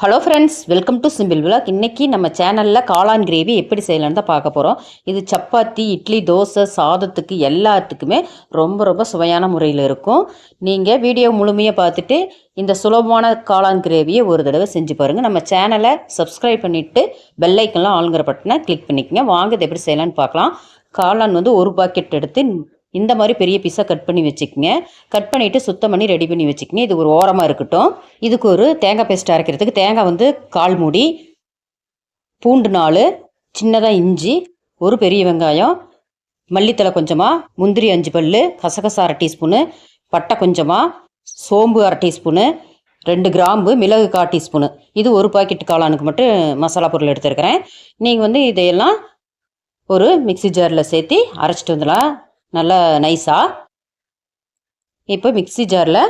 Hello friends welcome to simple vlog இன்றைக்கி நம்ம சேனலில் காளான் கிரேவி எப்படி செய்யலான்னு தான் பார்க்க போகிறோம் இது சப்பாத்தி இட்லி தோசை சாதத்துக்கு எல்லாத்துக்குமே ரொம்ப ரொம்ப சுவையான முறையில் இருக்கும். நீங்கள் வீடியோ முழுமையாக பார்த்துட்டு இந்த சுலபமான காளான் கிரேவியை ஒரு தடவை செஞ்சு பாருங்கள் நம்ம சேனலை சப்ஸ்கிரைப் பண்ணிவிட்டு பெல்லைக்கெல்லாம் ஆளுங்கிற பட்டனை கிளிக் பண்ணிக்கங்க. வாங்க இது எப்படி செய்யலான்னு பார்க்கலாம். காளான் வந்து ஒரு பாக்கெட் எடுத்து இந்த மாதிரி பெரிய பீஸாக கட் பண்ணி வச்சுக்கோங்க. கட் பண்ணிவிட்டு சுத்தம் பண்ணி ரெடி பண்ணி வச்சுக்கோங்க. இது ஒரு ஓரமாக இருக்கட்டும். இதுக்கு ஒரு தேங்காய் பேஸ்ட் அரைக்கிறதுக்கு தேங்காய் வந்து கால் மூடி பூண்டு நாலு சின்னதாக இஞ்சி ஒரு பெரிய வெங்காயம் மல்லித்தலை கொஞ்சமாக முந்திரி அஞ்சு பல் கசகசா அரை டீஸ்பூனு பட்டை கொஞ்சமாக சோம்பு அரை டீஸ்பூனு ரெண்டு கிராம்பு மிளகு கால் டீஸ்பூனு இது ஒரு பாக்கெட் காளானுக்கு மட்டும் மசாலா பொருள் எடுத்துருக்கிறேன். நீங்கள் வந்து இதையெல்லாம் ஒரு மிக்சி ஜாரில் சேர்த்து அரைச்சிட்டு வந்துடலாம். நல்லா நைஸாக இப்போ மிக்சி ஜாரில்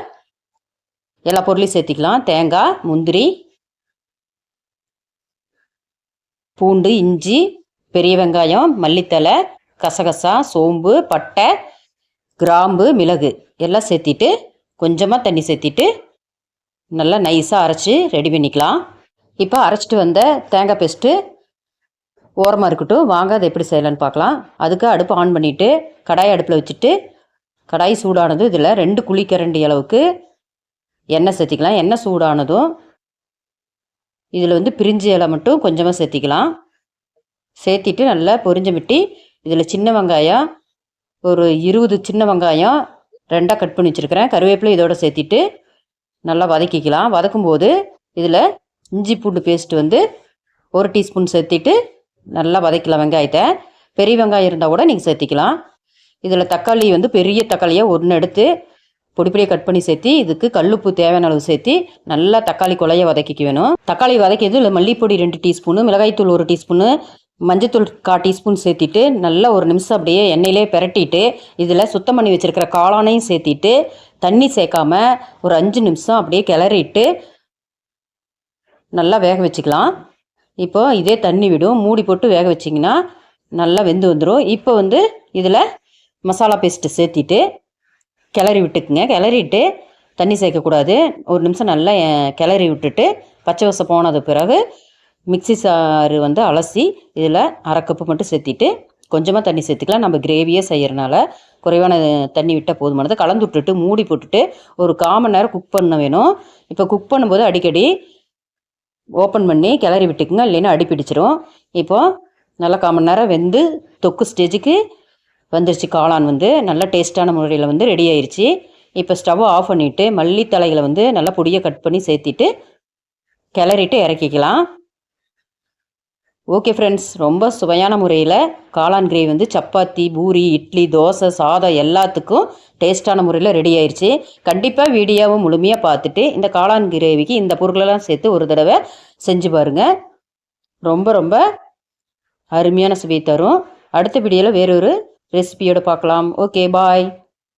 எல்லா பொருளையும் சேர்த்திக்கலாம். தேங்காய் முந்திரி பூண்டு இஞ்சி பெரிய வெங்காயம் மல்லித்தலை கசகசா சோம்பு பட்டை கிராம்பு மிளகு எல்லாம் சேர்த்திட்டு கொஞ்சமாக தண்ணி சேர்த்திட்டு நல்லா நைஸாக அரைச்சி ரெடி பண்ணிக்கலாம். இப்போ அரைச்சிட்டு வந்த தேங்காய் பேஸ்ட்டு ஓரமாக இருக்கட்டும். வாங்க அதை எப்படி செய்யலான்னு பார்க்கலாம். அதுக்கு அடுப்பு ஆன் பண்ணிவிட்டு கடாய் அடுப்பில் வச்சுட்டு கடாய் சூடானது இதில் ரெண்டு குழிக்கரண்டி அளவுக்கு எண்ணெய் சேர்த்திக்கலாம். எண்ணெய் சூடானதும் இதில் வந்து பிரிஞ்சி இலை மட்டும் கொஞ்சமாக சேர்த்திக்கலாம். சேர்த்திட்டு நல்லா பொரிஞ்ச விட்டி இதில் சின்ன வெங்காயம் ஒரு இருபது சின்ன வெங்காயம் ரெண்டாக கட் பண்ணி வச்சுருக்கிறேன். கருவேப்பிலை இதோட சேர்த்திட்டு நல்லா வதக்கிக்கலாம். வதக்கும்போது இதில் இஞ்சி பூண்டு பேஸ்ட் வந்து ஒரு டீஸ்பூன் சேர்த்திட்டு நல்லா வதக்கலாம் வெங்காயத்தை. பெரிய வெங்காயம் இருந்தால் கூட நீங்கள் சேர்த்திக்கலாம். இதில் தக்காளி வந்து பெரிய தக்காளியாக ஒன்று எடுத்து பொடிபொடியாக கட் பண்ணி சேர்த்தி இதுக்கு கல்லுப்பு தேவையான அளவு சேர்த்தி நல்லா தக்காளி கொலைய வதக்கிக்க வேணும். தக்காளி வதக்கியது இல்லை மல்லிப்பொடி ரெண்டு டீஸ்பூனு மிளகாய்த்தூள் ஒரு டீஸ்பூனு மஞ்சத்தூள் கா டீஸ்பூன் சேர்த்திட்டு நல்லா ஒரு நிமிஷம் அப்படியே எண்ணெயிலே பெரட்டிட்டு இதில் சுத்தம் பண்ணி வச்சுருக்கிற காளானையும் சேர்த்திட்டு தண்ணி சேர்க்காம ஒரு அஞ்சு நிமிஷம் அப்படியே கிளறிட்டு நல்லா வேக வச்சுக்கலாம். இப்போ இதே தண்ணி விடும். மூடி போட்டு வேக வச்சிங்கன்னா நல்லா வெந்து வந்துடும் இப்போ வந்து இதில் மசாலா பேஸ்ட்டு சேர்த்திட்டு கிளறி விட்டுக்குங்க. கிளறிட்டு தண்ணி சேர்க்கக்கூடாது ஒரு நிமிஷம் நல்லா கிளறி விட்டுட்டு பச்சை வசம் போனது பிறகு மிக்சி சாறு வந்து அலசி இதில் அரை கப்பு மட்டும் சேர்த்திட்டு கொஞ்சமாக தண்ணி சேர்த்துக்கலாம். நம்ம கிரேவியே செய்கிறனால குறைவான தண்ணி விட்டால் போதுமானது கலந்து விட்டுட்டு மூடி போட்டுட்டு ஒரு காமன் நேரம் குக் பண்ண வேணும். இப்போ குக் பண்ணும்போது அடிக்கடி ஓப்பன் பண்ணி கிளறி விட்டுக்குங்க. இல்லைன்னா அடி பிடிச்சிரும். இப்போது நல்லா காமன் நேரம் வெந்து தொக்கு ஸ்டேஜுக்கு வந்துருச்சு காளான் வந்து. நல்ல டேஸ்ட்டான முறையில் வந்து ரெடி ஆயிடுச்சு இப்போ ஸ்டவ் ஆஃப் பண்ணிவிட்டு மல்லி தலைகளை வந்து நல்லா பொடியை கட் பண்ணி சேர்த்திட்டு கிளறிட்டு இறக்கிக்கலாம். ஓகே ஃப்ரெண்ட்ஸ் ரொம்ப சுவையான முறையில் காளான் கிரேவி வந்து சப்பாத்தி பூரி இட்லி தோசை சாதம் எல்லாத்துக்கும் டேஸ்ட்டான முறையில் ரெடி ஆயிடுச்சு கண்டிப்பாக வீடியோவை முழுமையாக பார்த்துட்டு இந்த காளான் கிரேவிக்கு இந்த பொருளெல்லாம் சேர்த்து ஒரு தடவை செஞ்சு பாருங்கள் ரொம்ப ரொம்ப அருமையான சுவை தரும். அடுத்த வீடியோவில் வேறொரு ரெசிபியோடு பார்க்கலாம். Okay bye